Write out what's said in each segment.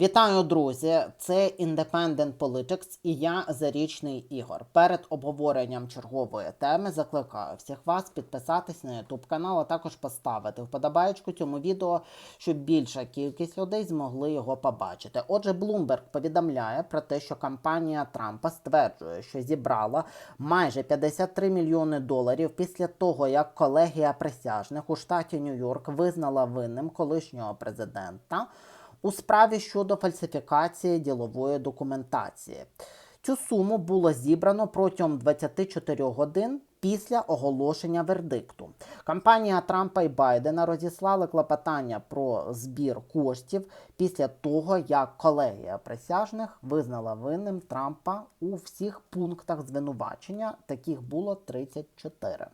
Вітаю, друзі! Це Independent Politics і я Зарічний Ігор. Перед обговоренням чергової теми закликаю всіх вас підписатись на YouTube канал, а також поставити вподобаєчку цьому відео, щоб більша кількість людей змогли його побачити. Отже, Bloomberg повідомляє про те, що кампанія Трампа стверджує, що зібрала майже 53 мільйони доларів після того, як колегія присяжних у штаті Нью-Йорк визнала винним колишнього президента у справі щодо фальсифікації ділової документації. Цю суму було зібрано протягом 24 годин після оголошення вердикту. Кампанія Трампа і Байдена розіслали клопотання про збір коштів після того, як колегія присяжних визнала винним Трампа у всіх пунктах звинувачення. Таких було 34.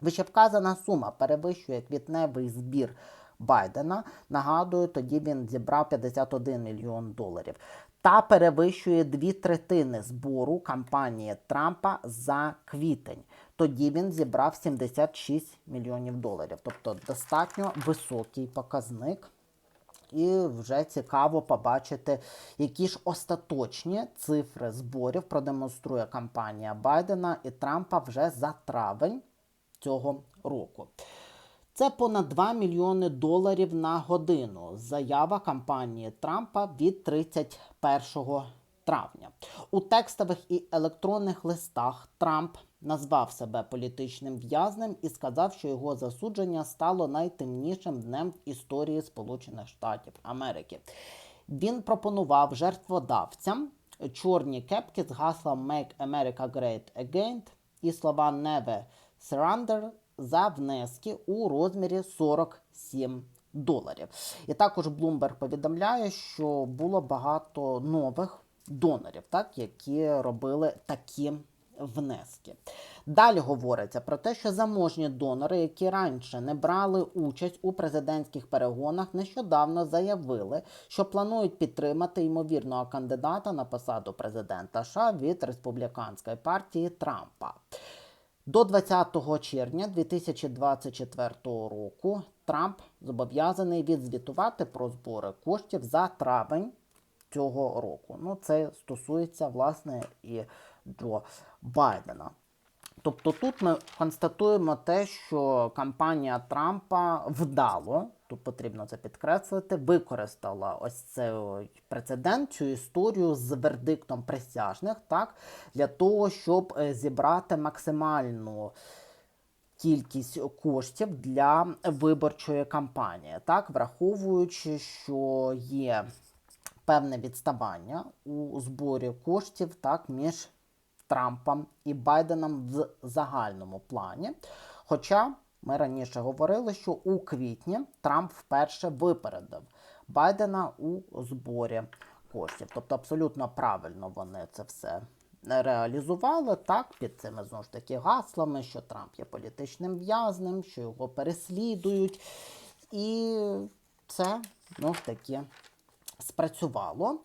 Вищевказана сума перевищує квітневий збір Байдена. Нагадую, тоді він зібрав 51 мільйон доларів. Та перевищує дві третини збору кампанії Трампа за квітень. Тоді він зібрав 76 мільйонів доларів, тобто достатньо високий показник. І вже цікаво побачити, які ж остаточні цифри зборів продемонструє кампанія Байдена і Трампа вже за травень цього року. Це понад 2 мільйони доларів на годину. Заява кампанії Трампа від 31 травня. У текстових і електронних листах Трамп назвав себе політичним в'язнем і сказав, що його засудження стало найтемнішим днем в історії Сполучених Штатів Америки. Він пропонував жертводавцям чорні кепки з гаслом Make America Great Again і слова Never Surrender за внески у розмірі 47 доларів. І також Bloomberg повідомляє, що було багато нових донорів, так, які робили такі внески. Далі говориться про те, що заможні донори, які раніше не брали участь у президентських перегонах, нещодавно заявили, що планують підтримати ймовірного кандидата на посаду президента США від республіканської партії Трампа. До 20 червня 2024 року Трамп зобов'язаний відзвітувати про збори коштів за травень цього року. Ну, це стосується власне і Джо Байдена. Тобто тут ми констатуємо те, що кампанія Трампа вдало, тут потрібно це підкреслити, використала ось цей прецедент, цю історію з вердиктом присяжних, так, для того, щоб е, зібрати максимальну кількість коштів для виборчої кампанії, так, враховуючи, що є певне відставання у зборі коштів так, між Трампом і Байденом в загальному плані. Хоча ми раніше говорили, що у квітні Трамп вперше випередив Байдена у зборі коштів. Тобто абсолютно правильно вони це все реалізували так, під цими знову ж таки гаслами, що Трамп є політичним в'язнем, що його переслідують. І це ну ж таки спрацювало.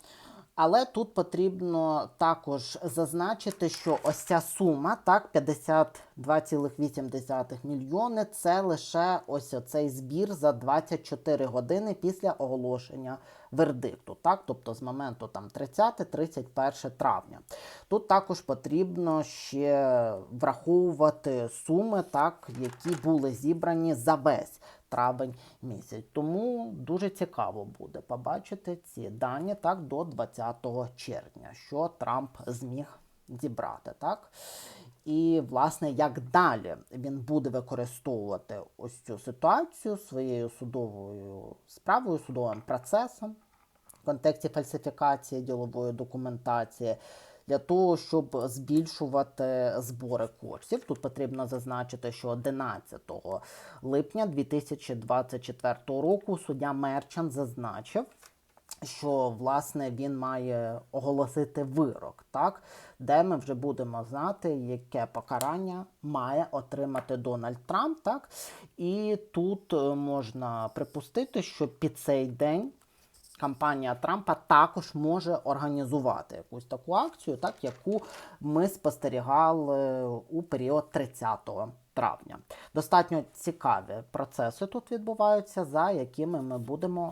Але тут потрібно також зазначити, що ось ця сума, так, 52,8 мільйони, це лише ось цей збір за 24 години після оголошення вердикту, так, тобто з моменту там 30-31 травня. Тут також потрібно ще враховувати суми, так, які були зібрані за весь травень місяць. Тому дуже цікаво буде побачити ці дані так до 20 червня, що Трамп зміг зібрати. так. І, власне, як далі він буде використовувати ось цю ситуацію своєю судовою справою, судовим процесом в контексті фальсифікації ділової документації для того, щоб збільшувати збори коштів. Тут потрібно зазначити, що 11 липня 2024 року суддя Мерчан зазначив. Що власне він має оголосити вирок, так де ми вже будемо знати, яке покарання має отримати Дональд Трамп, так і тут е, можна припустити, що під цей день кампанія Трампа також може організувати якусь таку акцію, так яку ми спостерігали у період 30 травня. Достатньо цікаві процеси тут відбуваються, за якими ми будемо